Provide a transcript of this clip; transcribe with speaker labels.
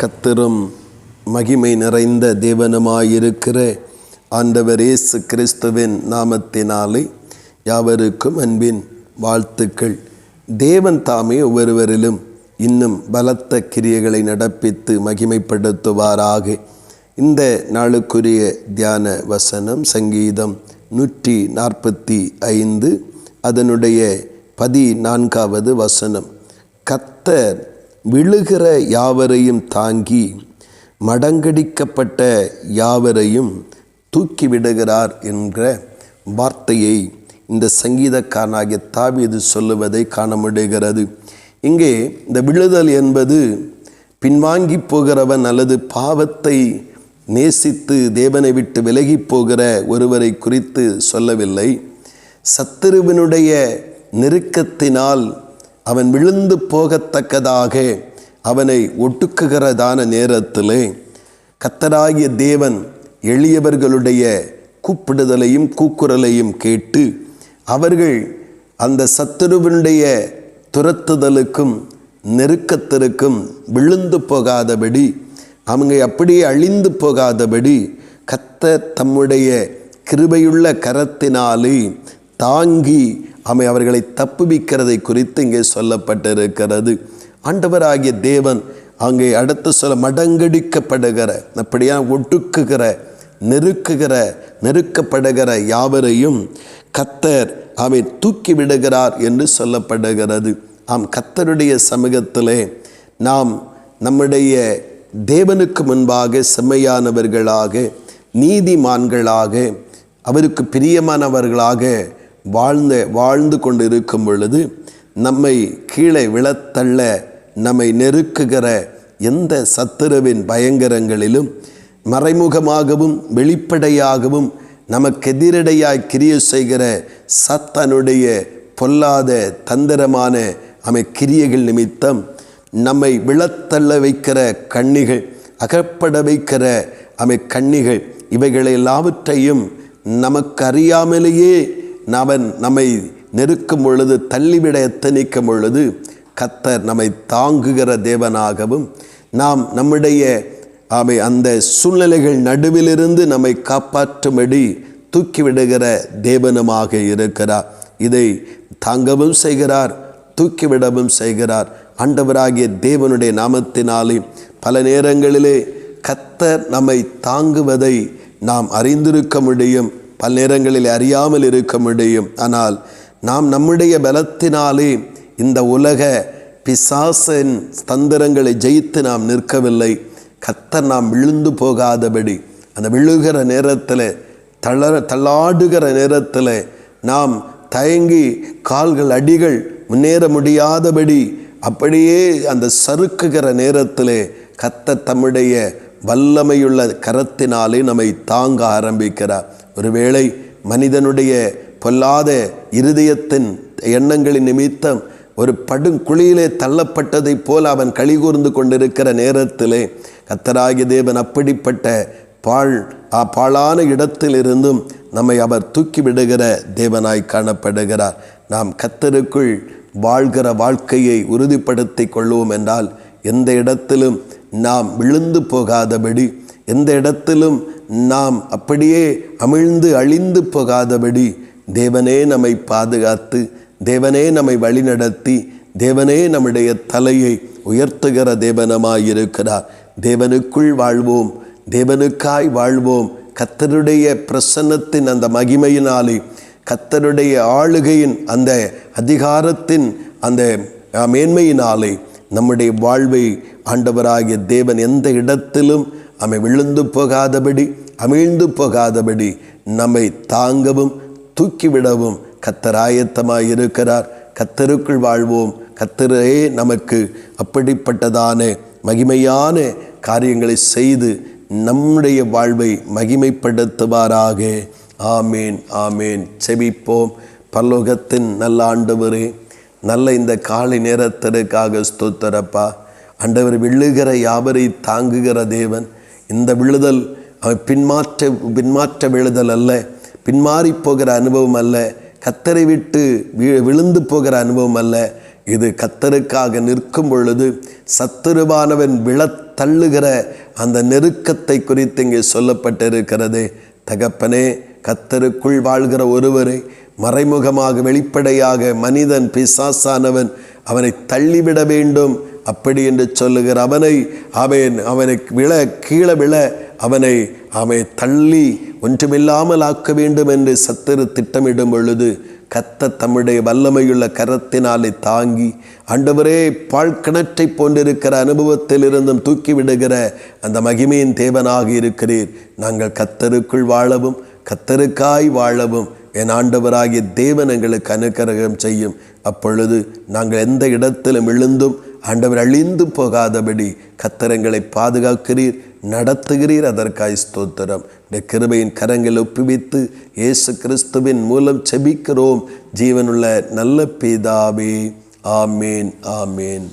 Speaker 1: கத்தரும் மகிமை நிறைந்த தேவனுமாயிருக்கிற ஆண்டவர் இயேசு கிறிஸ்துவின் நாமத்தினாலே யாவருக்கும் அன்பின் வாழ்த்துக்கள். தேவன் தாமே ஒவ்வொருவரிலும் இன்னும் பலத்த கிரியைகளை நடப்பித்து மகிமைப்படுத்துவாராக. இந்த நாளுக்குரிய தியான வசனம் சங்கீதம் நூற்றி நாற்பத்தி ஐந்து அதனுடைய பதினான்காவது வசனம். கத்தர் விழுகிற யாவரையும் தாங்கி மடங்கடிக்கப்பட்ட யாவரையும் தூக்கிவிடுகிறார் என்கிற என்ற வார்த்தையை இந்த சங்கீதக்காரனாகிய தாவியது சொல்லுவதை காண முடிகிறது. இங்கே இந்த விழுதல் என்பது பின்வாங்கி போகிறவன் அல்லது பாவத்தை நேசித்து தேவனை விட்டு விலகி போகிற ஒருவரை குறித்து சொல்லவில்லை. சத்துருவினுடைய நெருக்கத்தினால் அவன் விழுந்து போகத்தக்கதாக அவனை ஒட்டுக்குகிறதான நேரத்திலே கத்தராகிய தேவன் எளியவர்களுடைய கூப்பிடுதலையும் கூக்குரலையும் கேட்டு அவர்கள் அந்த சத்துருவினுடைய துரத்துதலுக்கும் நெருக்கத்திற்கும் விழுந்து போகாதபடி அவங்க அப்படியே அழிந்து போகாதபடி கத்த தம்முடைய கிருபையுள்ள கரத்தினாலே தாங்கி அமை அவர்களை தப்புவிக்கிறதை குறித்து இங்கே சொல்லப்பட்டிருக்கிறது. ஆண்டவராகிய தேவன் அங்கே அடுத்து சொல்ல மடங்கடிக்கப்படுகிற அப்படியாக ஒட்டுக்குகிற நெருக்குகிற நெருக்கப்படுகிற யாவரையும் கத்தர் அவை தூக்கி விடுகிறார் என்று சொல்லப்படுகிறது. ஆம் கத்தருடைய சமூகத்திலே நாம் நம்முடைய தேவனுக்கு முன்பாக செம்மையானவர்களாக நீதிமான்களாக அவருக்கு பிரியமானவர்களாக வாழ்ந்த வாழ்ந்து கொண்டு இருக்கும் பொழுது நம்மை கீழே விழத்தள்ள நம்மை நெருக்குகிற எந்த சத்துருவின் பயங்கரங்களிலும் மறைமுகமாகவும் வெளிப்படையாகவும் நமக்கு எதிரடையாய் கிரிய செய்கிற சத்தனுடைய பொல்லாத தந்திரமான அமை கிரியைகள் நிமித்தம் நம்மை விழத்தள்ள வைக்கிற கண்ணிகள் அகப்பட வைக்கிற அமை கண்ணிகள் இவைகளை எல்லாவற்றையும் நமக்கு அறியாமலேயே அவன் நம்மை நெருக்கும் பொழுது தள்ளிவிட எத்தனிக்கும் பொழுது கத்தர் நம்மை தாங்குகிற தேவனாகவும் நாம் நம்முடைய அவை அந்த சூழ்நிலைகள் நடுவிலிருந்து நம்மை காப்பாற்றும்படி தூக்கிவிடுகிற தேவனுமாக இருக்கிறார். இதை தாங்கவும் செய்கிறார் தூக்கிவிடவும் செய்கிறார். ஆண்டவராகிய தேவனுடைய நாமத்தினாலே பல நேரங்களிலே கத்தர் நம்மை தாங்குவதை நாம் அறிந்திருக்க முடியும். பல நேரங்களில் அறியாமல் இருக்க முடியும். ஆனால் நாம் நம்முடைய பலத்தினாலே இந்த உலக பிசாசன் தந்திரங்களை ஜெயித்து நாம் நிற்கவில்லை. கத்தர் நாம் விழுந்து போகாதபடி அந்த விழுகிற நேரத்தில் தளர தள்ளாடுகிற நேரத்தில் நாம் தயங்கி கால்கள் அடிகள் முன்னேற முடியாதபடி அப்படியே அந்த சறுக்குகிற நேரத்தில் கத்த தம்முடைய வல்லமையுள்ள கரத்தினாலே நம்மை தாங்க ஆரம்பிக்கிறார் ஒருவேளை மனிதனுடைய பொல்லாத இருதயத்தின் எண்ணங்களின் நிமித்தம் ஒரு படுங்குழியிலே தள்ளப்பட்டதைப் போல் அவன் கழிகூர்ந்து கொண்டிருக்கிற நேரத்திலே கத்தராகி தேவன் அப்படிப்பட்ட பாழ் பாழான இடத்திலிருந்தும் நம்மை அவர் தூக்கி விடுகிற தேவனாய் காணப்படுகிறார். நாம் கத்தருக்குள் வாழ்கிற வாழ்க்கையை உறுதிப்படுத்தி கொள்வோம் என்றால் எந்த இடத்திலும் நாம் விழுந்து போகாதபடி எந்த இடத்திலும் நாம் அப்படியே அமிழ்ந்து அழிந்து போகாதபடி தேவனே நம்மை பாதுகாத்து தேவனே நம்மை வழிநடத்தி தேவனே நம்முடைய தலையை உயர்த்துகிற தேவனமாயிருக்கிறார். தேவனுக்குள் வாழ்வோம் தேவனுக்காய் வாழ்வோம். கத்தருடைய பிரசன்னத்தின் அந்த மகிமையினாலே கத்தருடைய ஆளுகையின் அந்த அதிகாரத்தின் அந்த மேன்மையினாலே நம்முடைய வாழ்வை ஆண்டவராகிய தேவன் எந்த இடத்திலும் அமை விழுந்து போகாதபடி அமிழ்ந்து போகாதபடி நம்மை தாங்கவும் தூக்கிவிடவும் கத்தராயத்தமாக இருக்கிறார் கத்தருக்குள் வாழ்வோம். கத்தரே நமக்கு அப்படிப்பட்டதான மகிமையான காரியங்களை செய்து நம்முடைய வாழ்வை மகிமைப்படுத்துவாராக. ஆமேன் ஆமேன். செபிப்போம். பல்லோகத்தின் நல்ல ஆண்டவரே நல்ல இந்த காலை நேரத்திற்காக ஸ்தோத்தரப்பா. ஆண்டவர் விழுகிற யாவரை தாங்குகிற தேவன். இந்த விழுதல் அவன் பின்மாற்ற பின்மாற்ற விழுதல் அல்ல. பின்மாறி போகிற அனுபவம் அல்ல. கத்தரை விட்டு வி விழுந்து போகிற அனுபவம் அல்ல. இது கத்தருக்காக நிற்கும் பொழுது சத்துருவானவன் விழத் தள்ளுகிற அந்த நெருக்கத்தை குறித்து இங்கே சொல்லப்பட்டிருக்கிறது. தகப்பனே கத்தருக்குள் வாழ்கிற ஒருவரை மறைமுகமாக வெளிப்படையாக மனிதன் பிசாசானவன் அவனை தள்ளிவிட வேண்டும். அப்படி என்று சொல்லுகிற அவனை அவன் அவனை விழ கீழே விழ அவனை அவை தள்ளி ஒன்றுமில்லாமல் ஆக்க வேண்டும் என்று சத்துரு திட்டமிடும் பொழுது கத்த தம்முடைய வல்லமையுள்ள கரத்தினாலே தாங்கி ஆண்டவரே பாழ்கிணற்றை போன்றிருக்கிற அனுபவத்தில் இருந்தும் தூக்கி விடுகிற அந்த மகிமையின் தேவனாக இருக்கிறீர். நாங்கள் கத்தருக்குள் வாழவும் கத்தருக்காய் வாழவும் என் ஆண்டவராகிய தேவன் எங்களுக்கு அனுக்கிரகம் செய்யும். அப்பொழுது நாங்கள் எந்த இடத்திலும் விழுந்தும் ஆண்டவர் அழிந்து போகாதபடி கத்தரங்களை பாதுகாக்கிறீர் நடத்துகிறீர். அதற்காய் ஸ்தோத்திரம். இந்த கிருபையின் கரங்கள் ஒப்புவித்து இயேசு கிறிஸ்துவின் மூலம் செபிக்கிறோம். ஜீவனுள்ள நல்ல பிதாவே. ஆமேன் ஆமேன்.